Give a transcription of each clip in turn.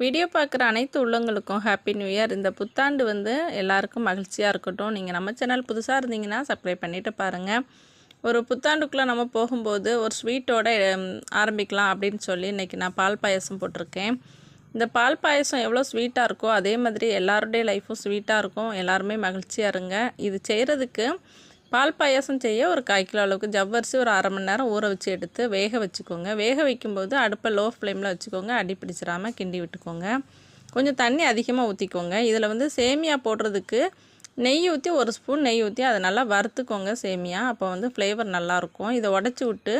Video பார்க்குற அனைத்து உள்ளங்களுக்கும் ஹாப்பி நியூ இயர் இந்த புத்தாண்டு வந்து எல்லாருக்கும் மகிழ்ச்சியாக இருக்கட்டும். நீங்கள் நம்ம சேனல் புதுசாக இருந்தீங்கன்னா சப்ஸ்கிரைப் பண்ணிவிட்டு பாருங்கள் ஒரு புத்தாண்டுக்குள்ளே நம்ம போகும்போது ஒரு ஸ்வீட்டோட ஆரம்பிக்கலாம் அப்படின்னு சொல்லி இன்றைக்கி நான் பால் பாயசம் போட்டிருக்கேன். இந்த பால் பாயசம் எவ்வளோ ஸ்வீட்டாக இருக்கோ அதே மாதிரி எல்லாருடைய லைஃப்பும் ஸ்வீட்டாக இருக்கும். எல்லாருமே மகிழ்ச்சியாக இருங்க. இது செய்கிறதுக்கு பால் பாயாசம் செய்ய ஒரு கால் கிலோ அளவுக்கு ஜவ்வரிசி ஒரு அரை மணி நேரம் ஊற வச்சு எடுத்து வேக வச்சுக்கோங்க. வேக வைக்கும்போது அடுப்பை லோ ஃப்ளேமில் வச்சுக்கோங்க. அடி பிடிச்சிடாம கிண்டி விட்டுக்கோங்க. கொஞ்சம் தண்ணி அதிகமாக ஊற்றிக்கோங்க இதில் வந்து சேமியா போடுறதுக்கு நெய் ஊற்றி ஒரு ஸ்பூன் நெய் ஊற்றி அதை நல்லா வறுத்துக்கோங்க சேமியா. அப்போ வந்து ஃப்ளேவர் நல்லாயிருக்கும் இதை உடச்சி விட்டு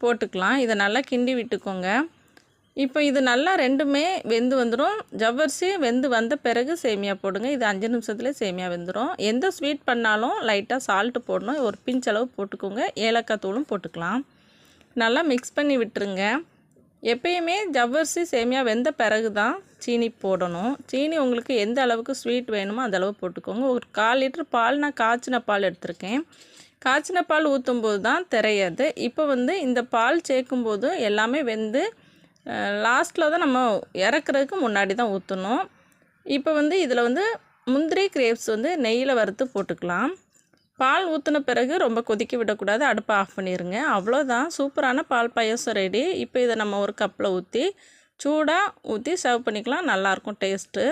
போட்டுக்கலாம். இதை நல்லா கிண்டி விட்டுக்கோங்க. இப்போ இது நல்லா ரெண்டுமே வெந்து வந்துடும் ஜவ்வரிசி வெந்து வந்த பிறகு சேமியா போடுங்க. இது அஞ்சு நிமிஷத்துலேயே சேமியா வெந்துடும் எந்த ஸ்வீட் பண்ணாலும் லைட்டாக சால்ட்டு போடணும். ஒரு பிஞ்ச் அளவு போட்டுக்கோங்க. ஏலக்காய் தூளும் போட்டுக்கலாம். நல்லா மிக்ஸ் பண்ணி விட்டுருங்க. எப்பயுமே ஜவ்வரிசி சேமியா வெந்த பிறகு தான் சீனி போடணும். சீனி உங்களுக்கு எந்த அளவுக்கு ஸ்வீட் வேணுமோ அந்த அளவு போட்டுக்கோங்க. ஒரு கால் லிட்டர் பால் நான் காய்ச்சின பால் எடுத்திருக்கேன். காய்ச்சின பால் ஊற்றும்போது தான் தெரியாது. இப்போ வந்து இந்த பால் சேர்க்கும்போது எல்லாமே வெந்து லாஸ்ட்டில் தான் நம்ம இறக்குறதுக்கு முன்னாடி தான் ஊற்றணும் இப்போ வந்து இதில் வந்து முந்திரி கிரேப்ஸ் வந்து நெய்யில் வறுத்து போட்டுக்கலாம். பால் ஊற்றின பிறகு ரொம்ப கொதிக்க விடக்கூடாது. அடுப்பை ஆஃப் பண்ணிடுங்க அவ்வளோதான் சூப்பரான பால் பாயசம் ரெடி. இப்போ இதை நம்ம ஒரு கப்பில் ஊற்றி சூடாக ஊற்றி சர்வ் பண்ணிக்கலாம். நல்லாயிருக்கும் டேஸ்ட்டு